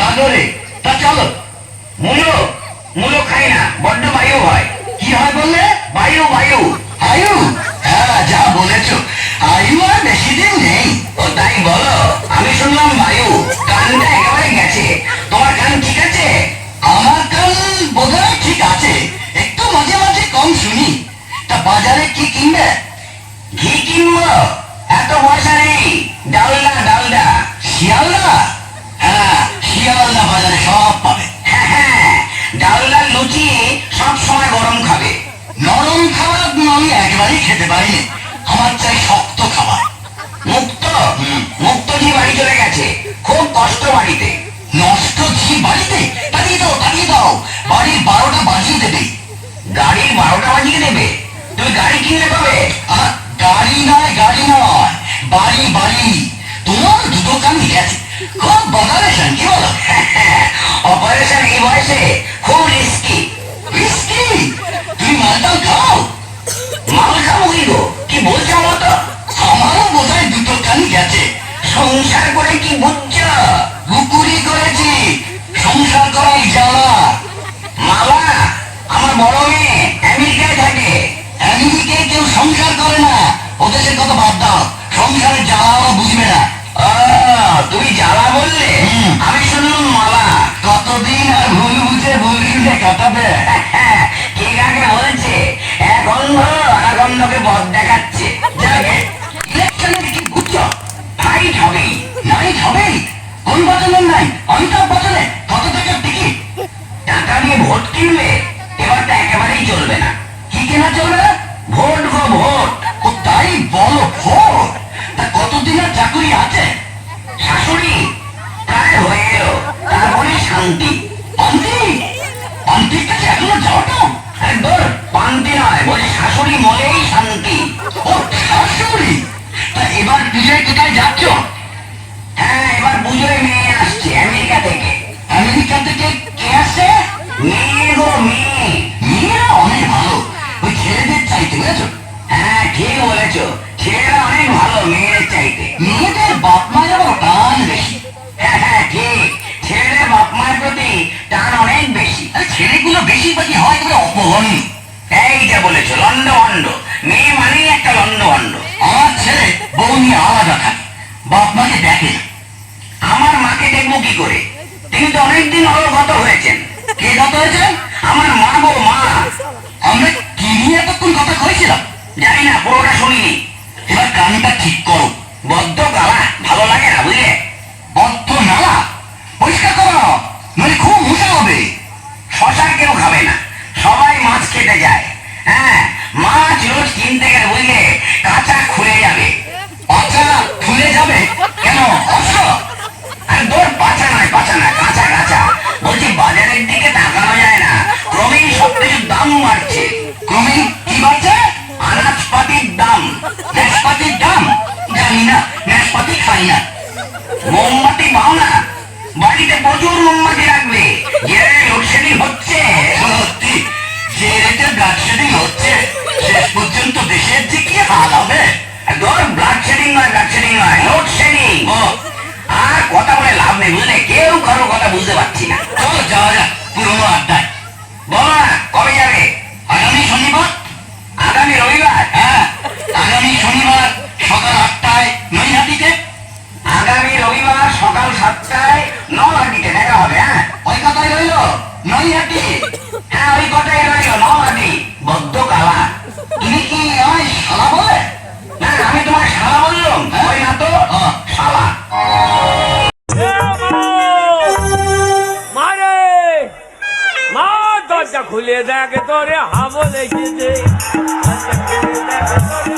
সাগরে তা চলো। মূলো মূলো খাই না, বড্ড বায়ু হয়। কি হয় বললে? বায়ু বায়ু। আয়ু? হ্যাঁ যা বলেছ। আয়ু আর বেশি দিন নেই। ও, তাই বলো। আমি শুনলাম বায়ু। কানটা একেবারে গেছে। তোমার কান ঠিক আছে? আমার কাল বোধহয় ঠিক আছে। একটু মাঝে মাঝে কম শুনি। তা বাজারে কি কিনবে? ঘি কিনবো? এত পয়সা একবারই খেতে পারিনি। আমার চাই শক্ত খাবার। মুক্ত মুক্ত জি বাড়ি চলে গেছে। খুব কষ্ট বাড়িতে। নষ্ট ঘি বাড়িতে? তাড়িয়ে দাও তাড়িয়ে দাও। বাড়ির বারোটা বাজিয়ে দেবে। গাড়ির বারোটা বাজিয়ে দেবে। তুমি গাড়ি কবে আর গাড়ি নয় গাড়ি নয়। বাড়ি বাড়ি। তোমার দুটো কানই গেছে খুব বদারেশন কি বলো? অপারেশন এই বয়সে থাকে। আমেরিকায় কেউ সংসার করে না ওদেশের কথা বাদ দাও। সংসারের জ্বালাও বুঝবে না। তুমি জ্বালা বললে? আমি শুনলাম মালা কতদিন আর ভুল বুঝে ভুল বুঝে কাটাবে? কে কাকে বলছে এক অন্ধ আর এক অন্ধকে পথ দেখাচ্ছে ইলেকশনের কি বুঝছ ফাইট হবেই নাইট হবে কোন বচনের নাই? অমিতাভ বচনে কত টাকার টিকিট টাকা নিয়ে ভোট কিনলে চাকুরি আছে? শাশুড়ি প্রায় হয়ে এলো তারপরে শান্তি। আন্টি আন্টির কাছে এখনও যাওয়াটা একদম পান্তি নয়, বলে শাশুড়ি মলেই শান্তি। ও, শাশুড়ি, তা এবার পুজোয় কোথায় যাচ্ছ? হ্যাঁ এবার পুজোয় মেয়ে আসছে, আমেরিকা থেকে। আমেরিকা থেকে কে আসছে মেয়ে গো, মেয়ে। মেয়েরা অনেক ভালো। ওই ছেলেদের চাইতে, বুঝেছ? হ্যাঁ ঠিক বলেছ। ছেলেরা ভালো মেয়ের চাইতে। মেয়েদের বাপ মায়ের টান বেশি। হ্যাঁ হ্যাঁ ঠিক। ছেলেদের বাপ মায়ের প্রতি টান অনেক বেশি। ছেলেগুলো বেশিরভাগই হয় একেবারে অপহরণী। এইটা বলেছ লন্ড ভন্ড মেয়ে মানেই একটা লন্ড ভন্ড আমার ছেলে বউ নিয়ে আলাদা থাকে। বাপ মাকে দেখে আমার মাকে দেখব কি করে? তিনি তো অনেকদিন অবগত হয়েছেন 把你 দরজা খুলে দেখ তোরে হাবলে এসেছে। দরজা খুলে দেখ তোরে